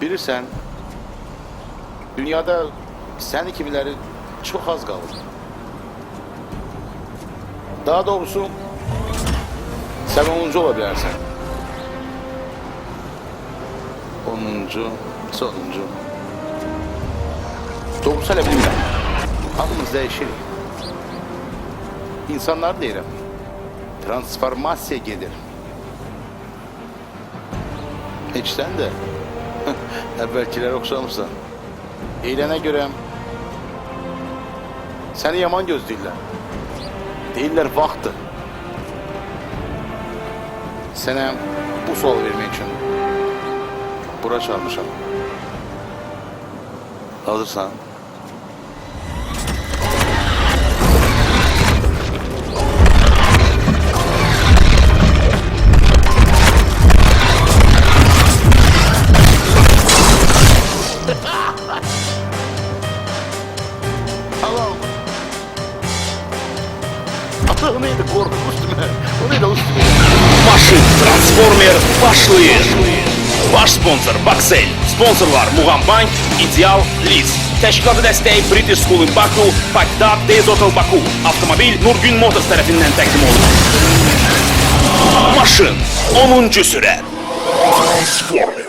Bilirsən, dünyada səni kimiləri çox az qalır. Daha doğrusu, sən 10-cu ola bilərsən. 10-cu, sonuncu. Doğrusu hələ bilmirəm. Hamımız dəyişir. İnsanlar deyirəm, transformasiya gedir. Heç sən də əvvəlkilərə oxşamırsan. Eylənə görə səni yaman gözləyirlər. Deyirlər vaxtdır. Sənə bu sual vermək üçün bura çağırmışam. Hazırsan? Ata neydi korkun üstüme? O neydi üstüme? Maşın Transformer başlayır. Baş sponsor Baxel. Sponsorlar Muğam Bank, İdeal, Liz. Təşkilatı dəstəyi British School in Baku, Pakdat, Dezotel Baku. Avtomobil Nurgün Motors tərəfindən təqdim olunur. Maşın 10-cu sürət. Transformer.